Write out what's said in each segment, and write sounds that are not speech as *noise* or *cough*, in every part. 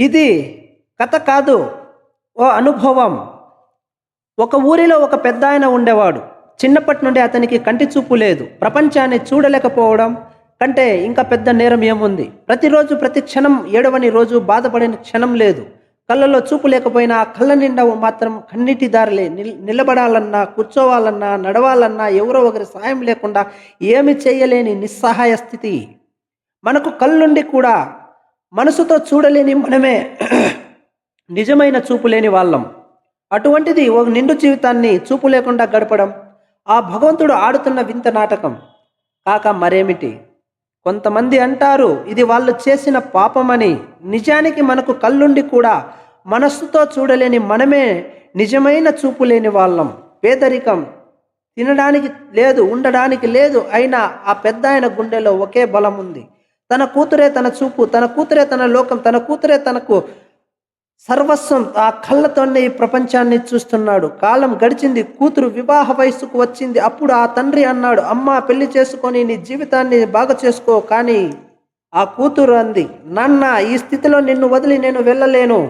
ఇది కథ కాదు ఓ అనుభవం. ఒక ఊరిలో ఒక పెద్ద ఆయన ఉండేవాడు. చిన్నప్పటి నుండి అతనికి కంటి చూపు లేదు. ప్రపంచాన్ని చూడలేకపోవడం కంటే ఇంకా పెద్ద నేరం ఏముంది? ప్రతిరోజు ప్రతి క్షణం ఏడవని రోజు బాధపడిన క్షణం లేదు. కళ్ళలో చూపు లేకపోయినా ఆ కళ్ళ నిండా మాత్రం కన్నీటి దారిలే నిల్ నిలబడాలన్నా కూర్చోవాలన్నా నడవాలన్నా ఎవరో ఒకరి సాయం లేకుండా ఏమి చేయలేని నిస్సహాయ స్థితి. మనకు కళ్ళుండి కూడా మనసుతో చూడలేని మనమే నిజమైన చూపు లేని వాళ్ళం. అటువంటిది ఒక నిండు జీవితాన్ని చూపు లేకుండా గడపడం ఆ భగవంతుడు ఆడుతున్న వింత నాటకం. కాక మరేమిటి? కొంతమంది అంటారు ఇది వాళ్ళు చేసిన పాపమని. నిజానికి మనకు కళ్ళుండి కూడా మనస్సుతో చూడలేని మనమే నిజమైన చూపు లేని వాళ్ళం. పేదరికం. తినడానికి లేదు ఉండడానికి లేదు అయినా ఆ పెద్ద ఆయన గుండెలో ఒకే బలం ఉంది. తన కూతురే తన చూపు తన కూతురే తన లోకం తన కూతురే తనకు సర్వస్వం ఆ కళ్ళతోనే ఈ ప్రపంచాన్ని చూస్తున్నాడు. కాలం గడిచింది కూతురు వివాహ వయస్సుకు వచ్చింది. అప్పుడు ఆ తండ్రి అన్నాడు అమ్మ పెళ్ళి చేసుకొని నీ జీవితాన్ని బాగా చేసుకో. కానీ ఆ కూతురు అంది నాన్న ఈ స్థితిలో నిన్ను వదిలి నేను వెళ్ళలేను.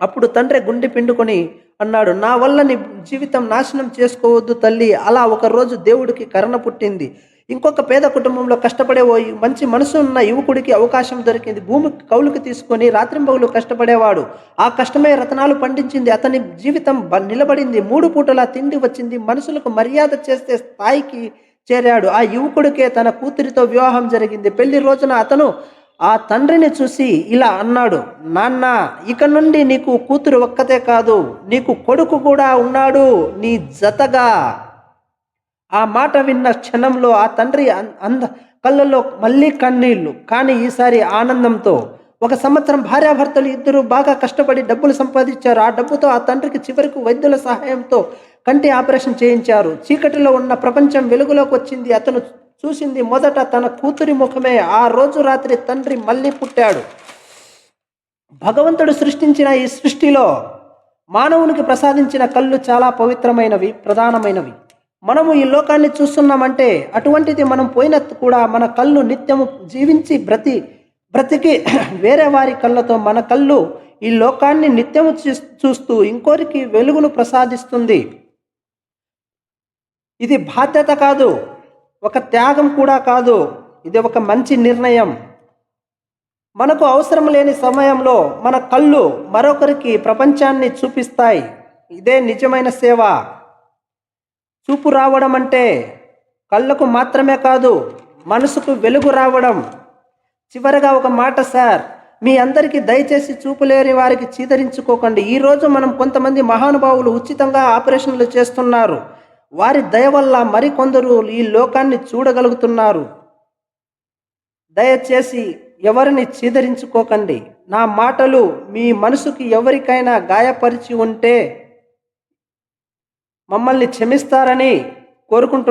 అప్పుడు తండ్రి గుండె పిండుకొని అన్నాడు నా వల్ల నీ జీవితం నాశనం చేసుకోవద్దు తల్లి. అలా ఒక రోజు దేవుడికి కరణ పుట్టింది. ఇంకొక పేద కుటుంబంలో కష్టపడే ఓ మంచి మనసు ఉన్న యువకుడికి అవకాశం దొరికింది. భూమి కౌలుకి తీసుకొని రాత్రింబగులు కష్టపడేవాడు. ఆ కష్టమే రతనాలు పండించింది. అతని జీవితం నిలబడింది. మూడు పూటలా తిండి వచ్చింది. మనుషులకు మర్యాద చేసే స్థాయికి చేరాడు. ఆ యువకుడికే తన కూతురితో వివాహం జరిగింది. పెళ్ళి రోజున అతను ఆ తండ్రిని చూసి ఇలా అన్నాడు. నాన్న ఇక నుండి నీకు కూతురు ఒక్కతే కాదు. నీకు కొడుకు కూడా ఉన్నాడు. నీ జతగా ఆ మాట విన్న క్షణంలో ఆ తండ్రి అంద కళ్ళల్లో మళ్ళీ కన్నీళ్ళు. కానీ ఈసారి ఆనందంతో ఒక సంవత్సరం భార్యాభర్తలు ఇద్దరు బాగా కష్టపడి డబ్బులు సంపాదించారు. ఆ డబ్బుతో ఆ తండ్రికి చివరికి వైద్యుల సహాయంతో కంటి ఆపరేషన్ చేయించారు. చీకటిలో ఉన్న ప్రపంచం వెలుగులోకి వచ్చింది. అతను చూసింది మొదట తన కూతురి ముఖమే. ఆ రోజు రాత్రి తండ్రి మళ్ళీ పుట్టాడు. భగవంతుడు సృష్టించిన ఈ సృష్టిలో మానవునికి ప్రసాదించిన కళ్ళు చాలా పవిత్రమైనవి ప్రధానమైనవి. మనము ఈ లోకాన్ని చూస్తున్నామంటే అటువంటిది మనం పోయిన కూడా మన కళ్ళు నిత్యము జీవించి బ్రతి బ్రతికి *clears throat* వేరే వారి కళ్ళతో మన కళ్ళు ఈ లోకాన్ని నిత్యము చూ- చూస్తూ ఇంకోరికి వెలుగును ప్రసాదిస్తుంది. ఇది బాధ్యత కాదు ఒక త్యాగం కూడా కాదు ఇది ఒక మంచి నిర్ణయం. మనకు అవసరం లేని సమయంలో మన కళ్ళు మరొకరికి ప్రపంచాన్ని చూపిస్తాయి. ఇదే నిజమైన సేవ. చూపు రావడం అంటే కళ్ళకు మాత్రమే కాదు మనసుకు వెలుగు రావడం. చివరగా ఒక మాట సార్ మీ అందరికీ దయచేసి చూపులేని వారికి చీదరించుకోకండి. ఈరోజు మనం కొంతమంది మహానుభావులు ఉచితంగా ఆపరేషన్లు చేస్తున్నారు. వారి దయ వల్ల మరికొందరు ఈ లోకాన్ని చూడగలుగుతున్నారు. దయచేసి ఎవరిని చీదరించుకోకండి. నా మాటలు మీ మనసుకి ఎవరికైనా గాయపరిచి ఉంటే మమ్మల్ని క్షమిస్తారని కోరుకుంటున్నాను